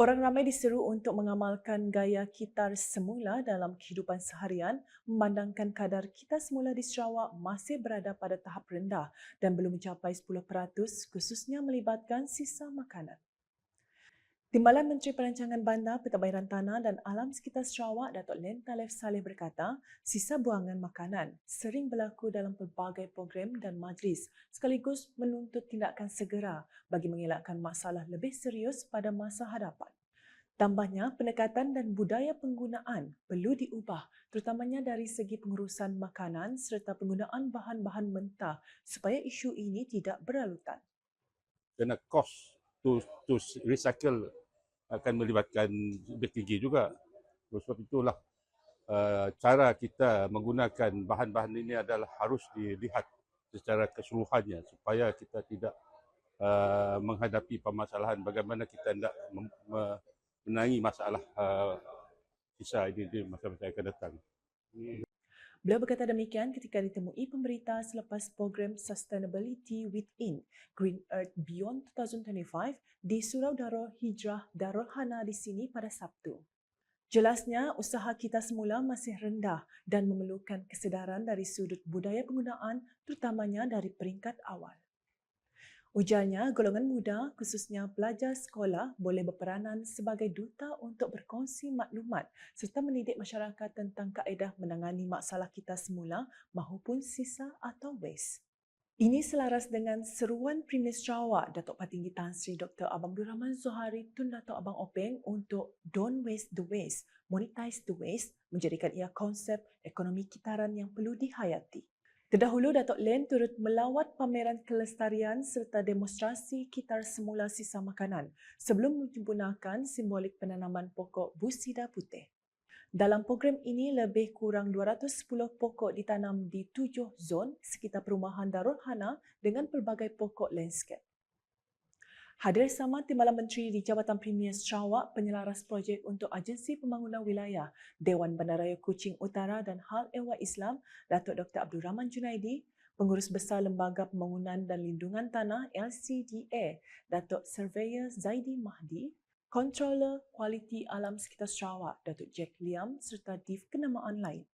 Orang ramai diseru untuk mengamalkan gaya kitar semula dalam kehidupan seharian memandangkan kadar kitar semula di Sarawak masih berada pada tahap rendah dan belum mencapai 10% khususnya melibatkan sisa makanan. Timbalan Menteri Perancangan Bandar, Pentadbiran Tanah dan Alam Sekitar Sarawak, Datuk Len Talef Saleh berkata, sisa buangan makanan sering berlaku dalam pelbagai program dan majlis sekaligus menuntut tindakan segera bagi mengelakkan masalah lebih serius pada masa hadapan. Tambahnya, pendekatan dan budaya penggunaan perlu diubah terutamanya dari segi pengurusan makanan serta penggunaan bahan-bahan mentah supaya isu ini tidak berlalutan. Kena cost to to recycle akan melibatkan lebih tinggi juga. Sebab itulah uh, cara kita menggunakan bahan-bahan ini adalah harus dilihat secara keseluruhannya supaya kita tidak uh, menghadapi permasalahan bagaimana kita hendak menangi masalah uh, sisa ini di masa-masa akan datang. Beliau berkata demikian ketika ditemui pemberita selepas program Sustainability Within Green Earth Beyond 2025 di Surau Darul Hijrah Darul Hana di sini pada Sabtu. Jelasnya, usaha kita semula masih rendah dan memerlukan kesedaran dari sudut budaya penggunaan terutamanya dari peringkat awal. Ujarnya, golongan muda, khususnya pelajar sekolah, boleh berperanan sebagai duta untuk berkongsi maklumat serta mendidik masyarakat tentang kaedah menangani masalah kita semula mahupun sisa atau waste. Ini selaras dengan seruan Premier Sarawak, Datuk Patinggi Tan Sri Dr. Abang Abdul Rahman Zuhari Tun Datuk Abang Openg untuk Don't Waste the Waste, Monetize the Waste menjadikan ia konsep ekonomi kitaran yang perlu dihayati. Terdahulu, Datuk Len turut melawat pameran kelestarian serta demonstrasi kitar semula sisa makanan sebelum menyempurnakan simbolik penanaman pokok busida putih. Dalam program ini, lebih kurang 210 pokok ditanam di tujuh zon sekitar perumahan Darul Hana dengan pelbagai pokok landscape. Hadir sama Timbalan Menteri di Jabatan Premier Sarawak penyelaras projek untuk Agensi Pembangunan Wilayah Dewan Bandaraya Kuching Utara dan Hal Ehwal Islam Datuk Dr. Abdul Rahman Junaidi, Pengurus Besar Lembaga Pembangunan dan Lindungan Tanah LCDA Datuk Surveyor Zaidi Mahdi, Controller Kualiti Alam Sekitar Sarawak Datuk Jack Liam serta Div Kenamaan lain.